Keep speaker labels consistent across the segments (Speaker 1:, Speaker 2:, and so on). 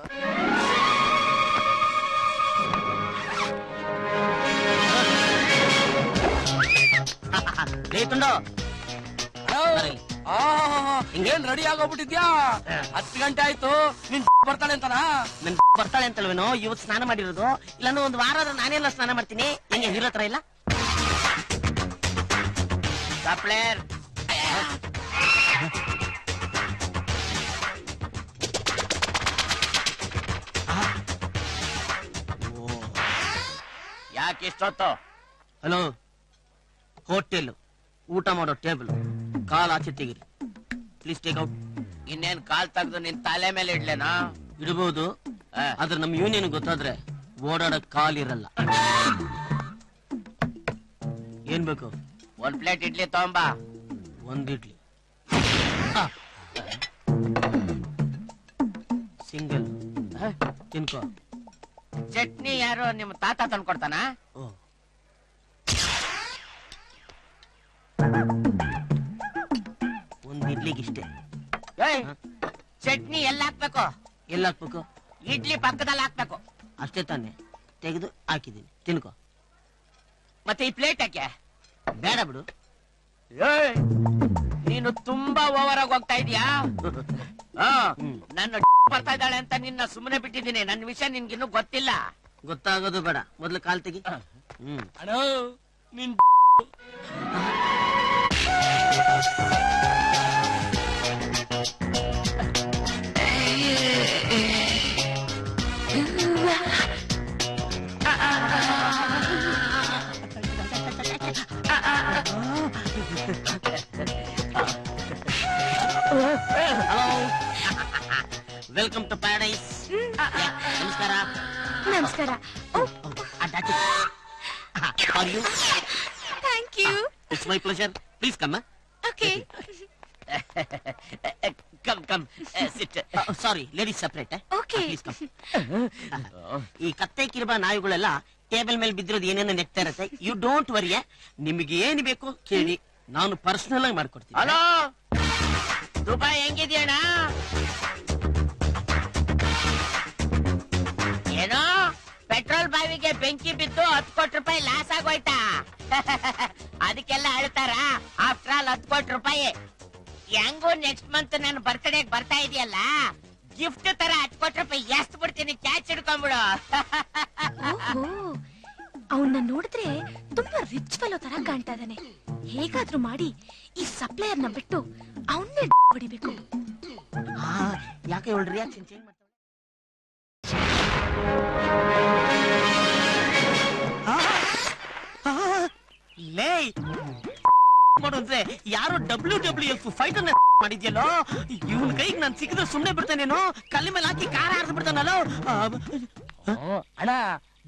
Speaker 1: ಲೇತುಂಡು
Speaker 2: ಹಿಂಗೇನ್ ready ಆಗೋಗ್ಬಿಟ್ಟಿದ್ಯಾ? ಹತ್ತು ಗಂಟೆ ಆಯ್ತು. ನಿನ್ ಬರ್ತಾಳೆ ಅಂತನಾ?
Speaker 1: ನನ್ ಬರ್ತಾಳೆ ಅಂತಲ್ವೇನೋ? ಇವತ್ತು ಸ್ನಾನ ಮಾಡಿರೋದು. ಇಲ್ಲಾಂದ್ರೆ ಒಂದು ವಾರ ಆದ್ರೆ ನಾನೆಲ್ಲ ಸ್ನಾನ ಮಾಡ್ತೀನಿ. ಹೆಂಗೆ ಹೀರೋ ತರ ಇಲ್ಲ? ಸಪ್ಲೇರ್
Speaker 2: ಯಾಕೆ ಇಷ್ಟೊತ್ತು?
Speaker 1: ಹಲೋ ಹೋಟೆಲ್ ಊಟ ಮಾಡೋ ಟೇಬಲ್ ಕಾಲ್ ಆಚೆ ತೆಗಿರಿ. ಪ್ಲೀಸ್ ಟೇಕ್ ಔಟ್
Speaker 2: ಇನ್ನೇನ್ ಕಾಲ್ ತೆಗ್ದು ನಿನ್ ತಲೆ ಮೇಲೆ ಇಡ್ಲೇನಾ?
Speaker 1: ಇಡಬಹುದು
Speaker 2: ಆ,
Speaker 1: ಆದ್ರೆ ನಮ್ ಯೂನಿಯನ್ ಗೊತ್ತಾದ್ರೆ ಓಡಾಡಕ್ ಕಾಲ್ ಇರಲ್ಲ. ಏನ್ ಬೇಕು?
Speaker 2: ಒಂದ್ ಪ್ಲೇಟ್ ಇಡ್ಲಿ ತಗೊಂಬಾ.
Speaker 1: ಒಂದ್ ಇಡ್ಲಿ. ಸಿಂಗಲ್ ತಿನ್ಕೋ.
Speaker 2: ಚಟ್ನಿ ಯಾರು ನಿಮ್ ತಾತ ತಂದ್ಕೊಡ್ತಾನ
Speaker 1: ಒಂದ್ ಇಡ್ಲಿಗಿಷ್ಟೇ
Speaker 2: ಏಯ್, ಚಟ್ನಿ ಎಲ್ಲ ಹಾಕ್ಬೇಕು?
Speaker 1: ಎಲ್ಲ ಹಾಕ್ಬೇಕು?
Speaker 2: ಇಡ್ಲಿ ಪಕ್ಕದಲ್ಲಿ ಹಾಕ್ಬೇಕು.
Speaker 1: ಅಷ್ಟೇ ತಾನೆ. ತೆಗೆದು ಹಾಕಿದೀನಿ ತಿನ್ಕೋ.
Speaker 2: ಮತ್ತೆ ಈ ಪ್ಲೇಟ್ ಹಾಕ್ಯ
Speaker 1: ಬೇಡ ಬಿಡು.
Speaker 2: ಏಯ್, ನೀನು ತುಂಬಾ ಓವರ್ ಆಗಿ ಹೋಗ್ತಾ ಇದೀಯಾ? ಆ. ನನ್ನ ಬರ್ತಾ ಇದ್ದಾಳೆ ಅಂತ ನಿನ್ನ ಸುಮ್ಮನೆ ಬಿಟ್ಟಿದ್ದೀನಿ. ನನ್ನ ವಿಷಯ ನಿನ್ಗಿನ್ನು ಗೊತ್ತಿಲ್ಲ.
Speaker 1: ಗೊತ್ತಾಗೋದು ಬೇಡ. ಮೊದ್ಲು ಕಾಲ್ ತೆಗಿ. ಹ್ಮ್.
Speaker 2: ಅಣ್ಣ ನಿನ್
Speaker 1: ವೆಲ್ಕಮ್ ಟು ಪ್ಯಾರಡೈಸ್ ನಮಸ್ಕಾರ.
Speaker 3: ನಮಸ್ಕಾರ.
Speaker 1: Are you
Speaker 3: thank you
Speaker 1: it's my pleasure please come
Speaker 3: okay
Speaker 2: come come sit
Speaker 1: sorry ladies separate
Speaker 3: okay
Speaker 1: please come ಈ ಕತ್ತೆ ಕಿರುಬ ನಾಯಿಗಳೆಲ್ಲ ಟೇಬಲ್ ಮೇಲೆ ಬಿದ್ದಿರೋದು ಏನೇನೋ ನೆಕ್ತಾ ಇರತ್ತೆ. ಯು ಡೋಂಟ್ ವರಿಯ ನಿಮಗೆ ಏನು ಬೇಕು ಕೇಳಿ. ನಾನು ಪರ್ಸನಲ್ ಆಗಿ ಮಾಡ್ಕೊಡ್ತೀನಿ.
Speaker 2: ಹಲೋ ದುಬೈ ಹೆಂಗಿದ್ಯಣ್ಣ? ಏನೋ ಪೆಟ್ರೋಲ್ ಬಾವಿಗೆ ಬೆಂಕಿ ಬಿದ್ದು ಹತ್ತು ಕೋಟಿ ರೂಪಾಯಿ ಲಾಸ್ ಆಗೋಯ್ತಾ? ಅದಕ್ಕೆಲ್ಲ ಅಳ್ತಾರ ಆಫ್ಟರ್ ಆಲ್ ಹತ್ತು ಕೋಟಿ ರೂಪಾಯಿ. ಹೆಂಗು ನೆಕ್ಸ್ಟ್ ಮಂತ್ ನನ್ನ ಬರ್ತ್ಡೇ ಬರ್ತಾ ಇದೆಯಲ್ಲ? ಗಿಫ್ಟ್ ತರ ಹತ್ತು ಕೋಟಿ ರೂಪಾಯಿ ಎಷ್ಟು ಬಿಡ್ತೀನಿ ಕ್ಯಾಚ್ ಹಿಡ್ಕೊಂಡ್ಬಿಡು
Speaker 3: ಅವನ್ನ ನೋಡಿದ್ರೆ ತುಂಬಾ ರಿಚ್ ಫೆಲೋ ತರ ಕಾಣ್ತಾ ಇದ್ದಾನೆ. ಹೇಗಾದ್ರೂ ಮಾಡಿ ಈ ಸಪ್ಲೈಯರ್ನ ಬಿಟ್ಟು ಅವನ್ನೇ ಹೊಡಿಬೇಕು.
Speaker 1: ಆ, ಯಾಕೆ ಇವಳು ರಿಯಾಕ್ಷನ್ ಚೇಂಜ್ ಮಾಡ್ತಾಳೆ ಆ, ಆ, ಲೇ ಮಾಡು ಅಂದ್ರೆ ಯಾರೋ ಡಬ್ಲ್ಯೂ ಡಬ್ಲ್ಯೂ ಎಫ್ ಫೈಟ್ ಅನ್ನ ಮಾಡಿದ್ಯಲ್ಲೋ? ಇವನ್ ಕೈಗೆ ನಾನು ಸಿಕ್ಕಿದ್ರೆ ಸುಮ್ನೆ ಬಿಡ್ತಾನೇನೋ ಕಲ್ಲಿ ಮೇಲೆ ಹಾಕಿ ಕಾರ ಹಾರಿದ್ ಬಿಡ್ತಾನಲ್ಲೋ?
Speaker 2: ಅಣ್ಣ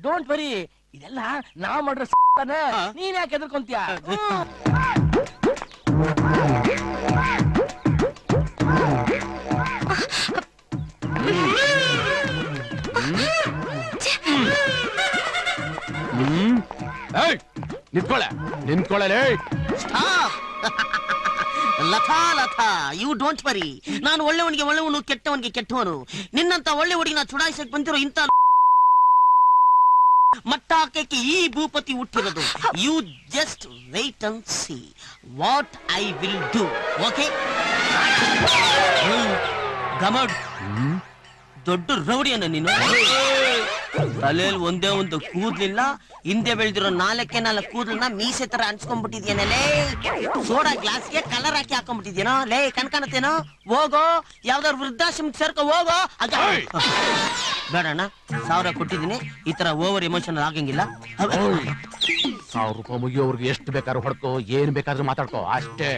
Speaker 2: ಡೋಂಟ್ ವರಿ ಇದೆಲ್ಲ ನಾವ್ ಮಾಡ್ರೆ. ನೀನ್ ಯಾಕೆ ಎದ್ರಕೊಂತೀಯ
Speaker 4: ನಿಂತ್ಕೊಳ್ಳೆ ನಿಂತ್ಕೊಳ್ಳೆ
Speaker 1: stop. Latha Latha you don't worry ನಾನು ಒಳ್ಳೆವನಿಗೆ ಒಳ್ಳೆವನು ಕೆಟ್ಟವನಿಗೆ ಕೆಟ್ಟವನು. ನಿನ್ನಂತ ಒಳ್ಳೆ ಹುಡುಗಿನ ಚುಡಾಯಿಸಕ್ ಬಂದಿರೋ ಇಂತ ಮಟ್ಟ ಹಾಕಕ್ಕೆ ಈ Bhupathi ಹುಟ್ಟಿರೋದು. You just wait and see what I will do okay ಗಮಡ್. ದೊಡ್ಡ ರೌಡಿಯನ್ನ ನೀನು. ತಲೆಯಲ್ಲಿ ಒಂದೇ ಒಂದು ಕೂದ್ಲಿಲ್ಲ ಹಿಂದೆ ಬೆಳೆದಿರೋ ನಾಲ್ಕೆ ನಾಲ್ಕು ಕೂದಲನ್ನ ಮೀಸೆ ತರ ಅನ್ಸ್ಕೊಂಡ್ಬಿಟ್ಟಿದ್ಯೇನಲೇ ಸೋಡಾ ಗ್ಲಾಸ್ಗೆ ಕಲರ್ ಹಾಕಿ ಹಾಕೊಂಡ್ಬಿಟ್ಟಿದ್ಯೇನೋ? ಲೇ ಕಣ್ಕಾಣತ್ತೇನೋ ಹೋಗೋ ಯಾವ್ದಾರು ವೃದ್ಧಾಶ್ರಮ ಸೇರ್ಕೊ ಹೋಗೋ ಅದ! ಬೇಡಣ್ಣ ಸಾವಿರ ಕೊಟ್ಟಿದ್ದೀನಿ ಈ ತರ ಓವರ್ ಎಮೋಷನಲ್ ಆಗಂಗಿಲ್ಲ.
Speaker 4: ಸಾವಿರ ರೂಪಾಯಿ ಮುಗಿಯೋರ್ಗೆ ಎಷ್ಟು ಬೇಕಾದ್ರೂ ಹೊಡ್ಕೊ ಏನ್ ಬೇಕಾದ್ರೂ ಮಾತಾಡ್ಕೋ ಅಷ್ಟೇ.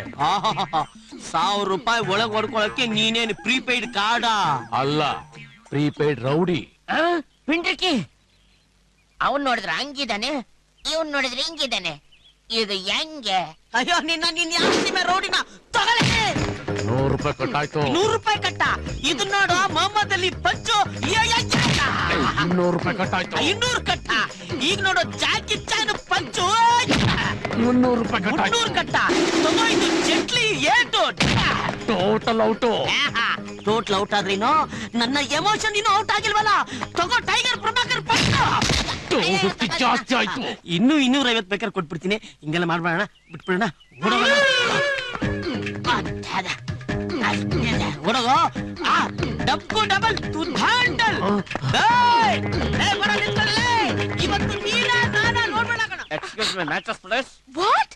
Speaker 1: ಸಾವಿರ ರೂಪಾಯಿ ಒಳಗ್ ಹೊಡ್ಕೊಳಕ್ಕೆ ನೀನೇನು ಪ್ರೀಪೇಯ್ಡ್ ಕಾರ್ಡಾ
Speaker 4: ಅಲ್ಲ ಪ್ರೀಪೇಯ್ಡ್ ರೌಡಿ.
Speaker 2: ಪಿಂಡ್ರಿಕಿ ಅವನ್ ನೋಡಿದ್ರ ಹಂಗಿದಾನೆ ಇವನ್ ನೋಡಿದ್ರೆ ಹಿಂಗಿದಾನೆ. ಇದು ಹೆಂಗೆ?
Speaker 1: ಅಯ್ಯೋ ನಿನ್ನ ನಿನ್ ಯಾವ ರೋಡಿನ ತಗೊಳ್ಳಿ
Speaker 4: ನೂರು ರೂಪಾಯಿ ಕಟ್ಟಾಯ್ತು.
Speaker 1: ನೂರು ರೂಪಾಯಿ ಕಟ್ಟ. ಇದು ನೋಡು ಮೊಹಮ್ಮದ್ ಅಲಿ ಪಂಚು
Speaker 4: ಇನ್ನೂರು ರೂಪಾಯಿ ಕಟ್ಟಾಯ್ತು.
Speaker 1: ಇನ್ನೂರು ಕಟ್ಟ. ಈಗ ನೋಡು ಜಾಕಿ ಚಾನ್ ಪಂಚು
Speaker 4: ಮುನ್ನೂರು ರೂಪಾಯಿ ಕಟ್ಟಾಯ್ತು
Speaker 1: ಮುನ್ನೂರು ಕಟ್ಟ. ತಗೋ ಇದು ಜೆಟ್ಲಿ ಏಟು
Speaker 4: ಟೋಟಲ್ ಔಟು.
Speaker 1: ಆಹಾ. ಟೋಟಲ್ ಔಟ್ ಆದ್ರೇನು? ನನ್ನ ಎಮೋಷನ್ ಇನ್ನು ಔಟ್ ಆಗಿಲ್ವಲ್ಲ? ತಗೋ ಟೈಗರ್ ಪ್ರಭಾಕರ್
Speaker 4: ಜಾಸ್ತಿ ಆಯ್ತು.
Speaker 1: ಇನ್ನೂ ಇನ್ನೂರ ಐವತ್ ಬೇಕಾದ್ರೆ ಕೊಟ್ಬಿಡ್ತೀನಿ. ಹಿಂಗೆಲ್ಲ ಮಾಡ್ಬೇಡ ಬಿಟ್ಬಿಡೋಣ. ಡಬ್ಬು ಡಬಲ್ ತುಂಡಲ್. ಇವತ್ತು ನೀನ ನಾನ ನೋಡ್ಬೇಡ ಕಣ.
Speaker 4: Excuse me matches please
Speaker 3: what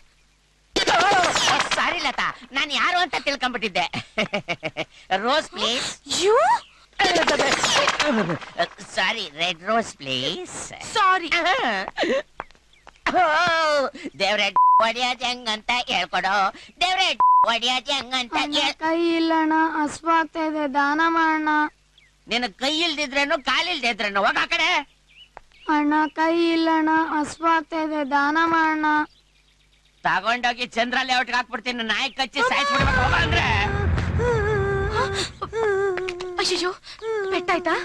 Speaker 2: sorry Latha ನಾನು ಯಾರು ಅಂತ ತಿಳ್ಕೊಂಡ್ಬಿಟ್ಟಿದ್ದೆ. Rose please
Speaker 3: you
Speaker 2: sorry red rose please
Speaker 3: sorry
Speaker 2: ದೇವ್ರೆ ಹೊಡಿಯೋದ್ ಹೆಂಗಂತ ಹೇಳ್ಕೊಡು. ದೇವ್ರೆ ಹೊಡಿಯೋದ್ ಹೆಂಗಂತ ಹೇಳ್
Speaker 5: ಕೈ ಇಲ್ಲಣ್ಣ ಹಸ್ವಾಗ್ತಾ ಇದೆ ದಾನ ಮಾಡೋಣ.
Speaker 2: ನಿನ್ನ ಕೈ ಇಲ್ದಿದ್ರೇನು ಕಾಲಿಲ್ದಿದ್ರೇನು ಹೋಗ ಆ ಕಡೆ.
Speaker 5: ಅಣ್ಣ ಕೈ ಇಲ್ಲಣ್ಣ ಹಸ್ವಾಗ್ತಾ ಇದೆ ದಾನ ಮಾಡೋಣ.
Speaker 2: ತಗೊಂಡೋಗಿ ಚಂದ್ರ ಲೇಔಟ್ಗೆ ಹಾಕ್ಬಿಡ್ತೀನಿ ನಾಯಿ ಕಚ್ಚಿ ಸಾಯಿಸ್ಬಿಡ್ಬೇಕು ಹೋಗ ಅಂದ್ರೆ.
Speaker 3: ಅಯ್ಯೋ ಪೆಟ್ಟಾಯ್ತಾ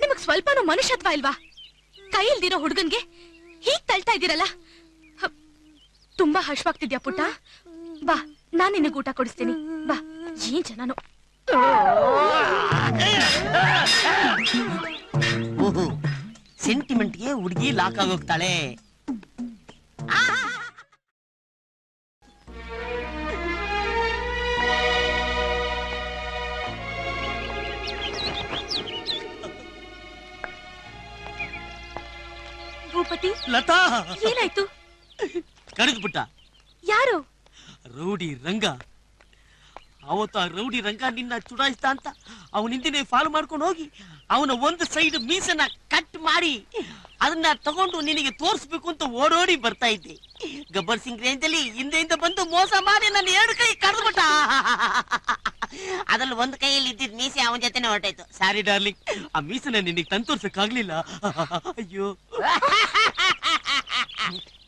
Speaker 3: ನಿಮಗ್ ಸ್ವಲ್ಪನೂ ಮನುಷ್ಯತ್ವ ಇಲ್ವಾ? ಕೈ ಇಲ್ದಿರೋ ಹುಡುಗನ್ಗೆ ಹೀಗ್ ತಳ್ತಾ ಇದ್ದೀರಲ್ಲ? ತುಂಬಾ ಹಶ್ವಾಗ್ತಿದ್ಯಾ ಪುಟ್ಟ? ಬಾ, ನಾನ್ ನಿನಗ್ ಊಟ ಕೊಡಿಸ್ತೀನಿ. ಬಾ, ಏನ್ ಜನನು?
Speaker 1: ಸೆಂಟಿಮೆಂಟ್ಗೆ ಹುಡುಗಿ ಲಾಕ್ ಆಗೋಗ್ತಾಳೆ.
Speaker 3: ಭೂಪತಿ
Speaker 1: ಲತಾ!
Speaker 3: ಏನಾಯ್ತು?
Speaker 1: ಕರೆದ್ಬಿಟ್ಟ
Speaker 3: ಯಾರು?
Speaker 1: ರೌಡಿ ರಂಗ. ಅವತ್ತು ಆ ರೌಡಿ ರಂಗ ನಿನ್ನ ಚುಡಾಯಿಸ್ತ ಅಂತ ಅವನ ಹಿಂದಿನೇ ಫಾಲೋ ಮಾಡ್ಕೊಂಡು ಹೋಗಿ ಅವನ ಒಂದು ಸೈಡ್ ಮೀಸನ್ನ ಕಟ್ ಮಾಡಿ ಅದನ್ನ ತಗೊಂಡು ನಿನಗೆ ತೋರಿಸ್ಬೇಕು ಅಂತ ಓಡೋಡಿ ಬರ್ತಾ ಇದ್ದೆ. ಗಬ್ಬರ್ ಸಿಂಗ್ ರೇಂಜಲ್ಲಿ ಹಿಂದೆಯಿಂದ ಬಂದು ಮೋಸ ಮಾಡಿ ನನ್ನ ಎರಡು ಕೈ ಕರೆದ್ಬಿಟ್ಟ ಅದ್ರಲ್ಲಿ ಒಂದು ಕೈಯಲ್ಲಿ ಇದ್ದಿದ್ ಮೀಸೆ ಅವನ ಜೊತೆನೆ ಹೊರಟಾಯ್ತು. ಸಾರಿ ಡಾರ್ಲಿಂಗ್ ಆ ಮೀಸನ್ನ ನಿನಗೆ ತಂದು ತೋರ್ಸಕ್ಕಾಗ್ಲಿಲ್ಲ? ಅಯ್ಯೋ.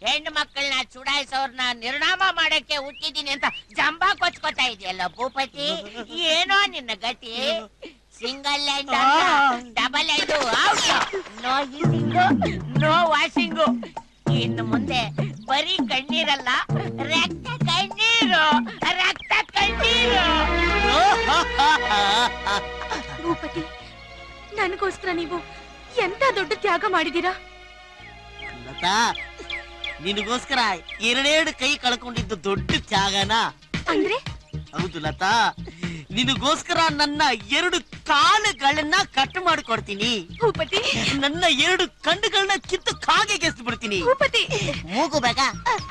Speaker 2: ಹೆಣ್ಣು ಮಕ್ಕಳನ್ನ ಚುಡಾಯಿಸೋರ್ನ ನಿರ್ಣಾಮ ಮಾಡಕ್ಕೆ ಹುಟ್ಟಿದೀನಿ ಅಂತ ಜಂಬಾ ಕೊಚ್ಕೋತಾ ಇದೆಯಲ್ಲ ಭೂಪತಿ? ಏನೋ ನಿನ್ನ ಗತಿ? Single line double line no heating no washing ಇನ್ನು ಮುಂದೆ ಬರೀ ಕಣ್ಣೀರಲ್ಲ ರಕ್ತ ಕಣ್ಣೀರು ರಕ್ತ ಕಣ್ಣೀರು.
Speaker 3: ಭೂಪತಿ ನನಗೋಸ್ಕರ ನೀವು ಎಂತ ದೊಡ್ಡ ತ್ಯಾಗ ಮಾಡಿದೀರಾ
Speaker 1: ಲತಾ ನಿನಗೋಸ್ಕರ ಎರಡೆರಡು ಕೈ ಕಳ್ಕೊಂಡಿದ್ದು ದೊಡ್ಡ ತ್ಯಾಗನ?
Speaker 3: ಅಂದ್ರೆ?
Speaker 1: ಹೌದು ಲತಾ ನಿನಗೋಸ್ಕರ ನನ್ನ ಎರಡು ಕಾಲುಗಳನ್ನ ಕಟ್ ಮಾಡ್ಕೊಡ್ತೀನಿ.
Speaker 3: ಭೂಪತಿ.
Speaker 1: ನನ್ನ ಎರಡು ಕಣ್ಣುಗಳನ್ನ ಕಿತ್ತು ಕಾಗೆಗೆ ಬಿಡ್ತೀನಿ
Speaker 3: ಭೂಪತಿ.
Speaker 1: ಮೂಗು ಬೇಗ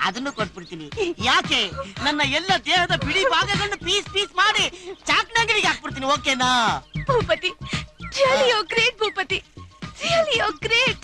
Speaker 1: ಅದನ್ನು ಕೊಟ್ಬಿಡ್ತೀನಿ. ಯಾಕೆ? ನನ್ನ ಎಲ್ಲ ದೇಹದ ಬಿಡಿ ಭಾಗಗಳನ್ನು ಪೀಸ್ ಪೀಸ್ ಮಾಡಿ ಚಾಕ್ನಂಗಡಿಗೆ ಹಾಕ್ಬಿಡ್ತೀನಿ ಓಕೆನಾ?
Speaker 3: Bhupathi great Bhupathi great.